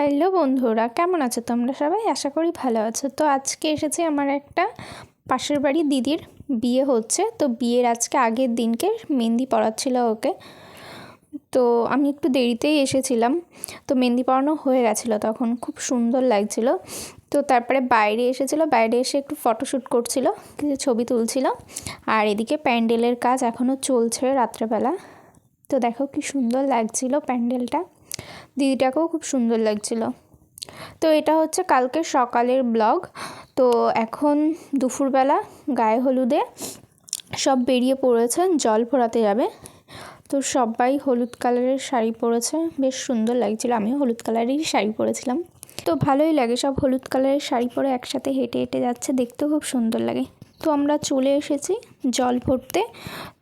Hello বন্ধুরা, কেমন আছো তোমরা সবাই? আশা করি ভালো আছো। তো আজকে এসেছি আমার একটা পাশের বাড়ি দিদির বিয়ে হচ্ছে। তো বিয়ের আজকে আগের দিনকে মেহেন্দি পড়াচ্ছিল ওকে। তো আমি একটু দেরিতেই এসেছিলাম। তো মেহেন্দি পড়ানো হয়ে গেছিল তখন, খুব সুন্দর লাগছিল। তো তারপরে বাইরে এসেছিল, বাইরে এসে একটু ফটোশ্যুট করছিল, কিছু ছবি তুলছিল। আর এদিকে প্যান্ডেলের কাজ এখনও চলছে রাত্রেবেলা। তো দেখো কি সুন্দর লাগছিল প্যান্ডেলটা। দিদিটাকেও খুব সুন্দর লাগছিল। তো এটা হচ্ছে কালকে সকালের ব্লগ। তো এখন দুপুরবেলা গায়ে হলুদে সব বেরিয়ে পড়েছে, জল ফোরাতে যাবে। তো সবাই হলুদ কালারের শাড়ি পরেছে, বেশ সুন্দর লাগছিল, আমিও হলুদ কালারেরই শাড়ি পরেছিলাম। তো ভালোই লাগে সব হলুদ কালারের শাড়ি পরে একসাথে হেঁটে হেঁটে যাচ্ছে, দেখতেও খুব সুন্দর লাগে। তো আমরা চলে এসেছি জল ভরতে।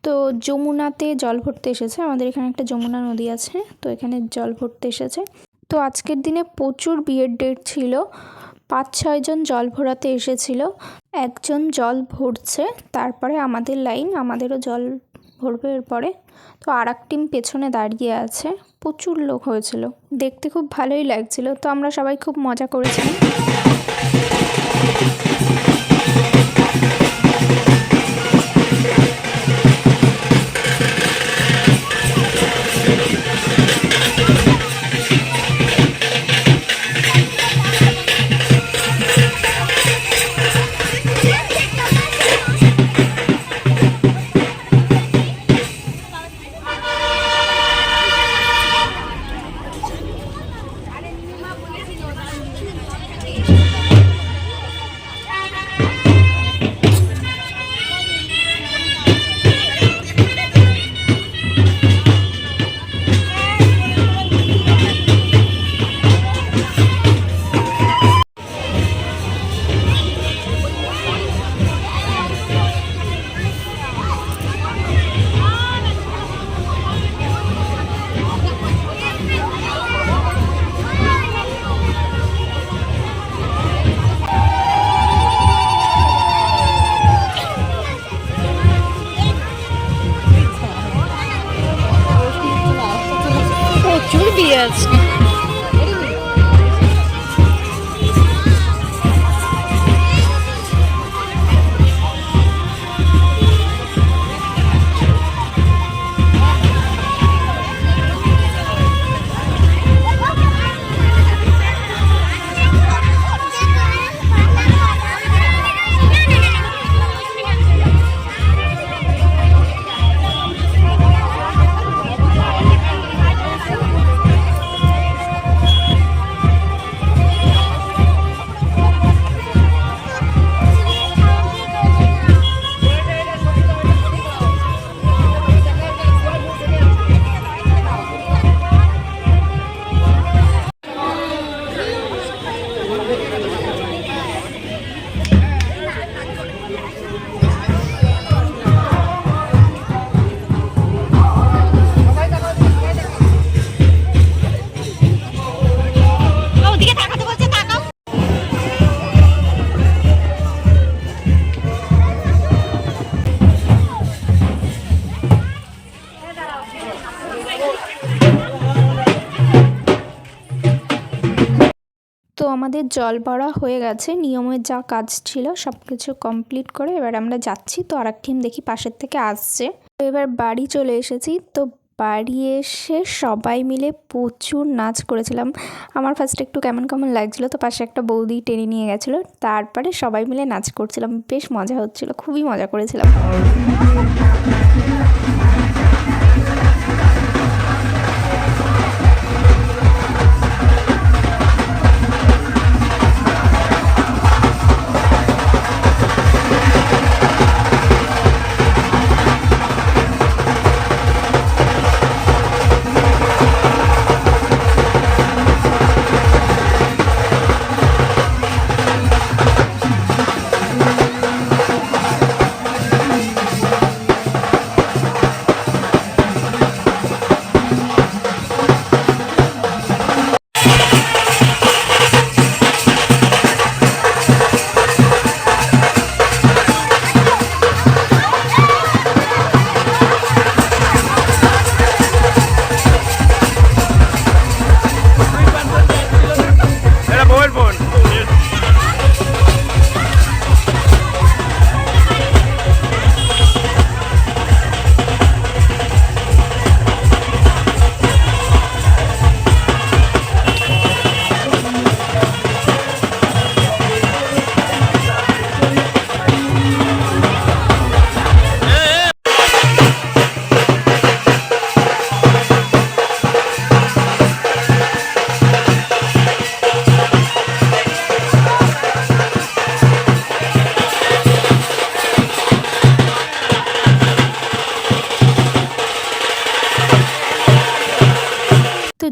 তো যমুনাতে জল ভরতে এসেছে। আমাদের এখানে একটা যমুনা নদী আছে, তো এখানে জল ভরতে এসেছে। তো আজকের দিনে প্রচুর বিয়ের ডেট ছিল। পাঁচ ছয়জন জল ভরাতে এসেছিল। একজন জল ভরছে, তারপরে আমাদের লাইন, আমাদেরও জল ভরবে এরপরে। তো আর এক টিম পেছনে দাঁড়িয়ে আছে। প্রচুর লোক হয়েছিল। দেখতে খুব ভালোই লাগছিল। তো আমরা সবাই খুব মজা করেছিলাম প্রচুর আমাদের জল ভরা হয়ে গেছে, নিয়মের যা কাজ ছিল সব কিছু কমপ্লিট করে এবার আমরা যাচ্ছি। তো আর টিম দেখি পাশের থেকে আসছে। তো এবার বাড়ি চলে এসেছি। তো বাড়ি এসে সবাই মিলে প্রচুর নাচ করেছিলাম। আমার ফার্স্টে একটু কেমন কেমন লাগছিল তো পাশে একটা বৌদি টেনে নিয়ে গেছিল। তারপরে সবাই মিলে নাচ করছিলাম। বেশ মজা হচ্ছিল, খুবই মজা করেছিলাম।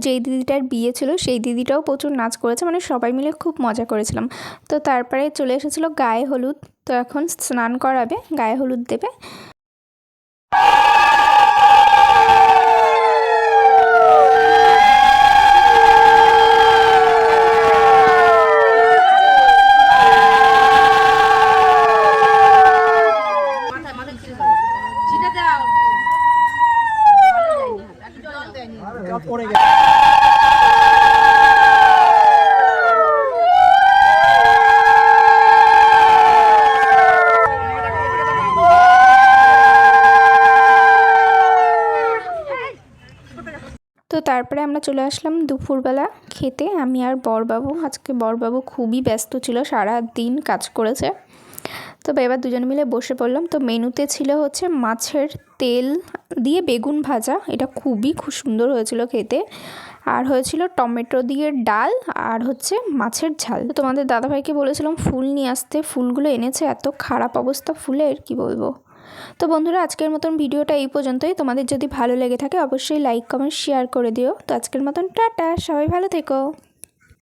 যেই দিদিটার বিয়ে ছিল, সেই দিদিটাও প্রচুর নাচ করেছে মানে সবাই মিলে খুব মজা করেছিলাম। তো তারপরে চলে এসেছিল গায়ে হলুদ, তো এখন স্নান করাবে, গায়ে হলুদ দেবে। তারপরে আমরা চলে আসলাম দুপুরবেলা খেতে। আমি আর বরবাবু, আজকে বরবাবু খুবই ব্যস্ত ছিল সারা দিন কাজ করেছে। তো এবার দুজন মিলে বসে পড়লাম। তো মেনুতে ছিল হচ্ছে মাছের তেল দিয়ে বেগুন ভাজা। এটা খুবই খুব সুন্দর হয়েছিল খেতে। আর হয়েছিল টমেটো দিয়ে ডাল আর হচ্ছে মাছের ঝাল। তো তোমাদের দাদাভাইকে বলেছিলাম, ফুল নিয়ে আসতে। ফুলগুলো এনেছে, এত খারাপ অবস্থা ফুলের, কি বলব? তো বন্ধুরা, আজকের মতন ভিডিওটা এই পর্যন্তই। তোমাদের যদি ভালো লেগে থাকে, অবশ্যই লাইক কমেন্ট শেয়ার করে দিও। তো আজকের মতন টাটা, সবাই ভালো থেকো।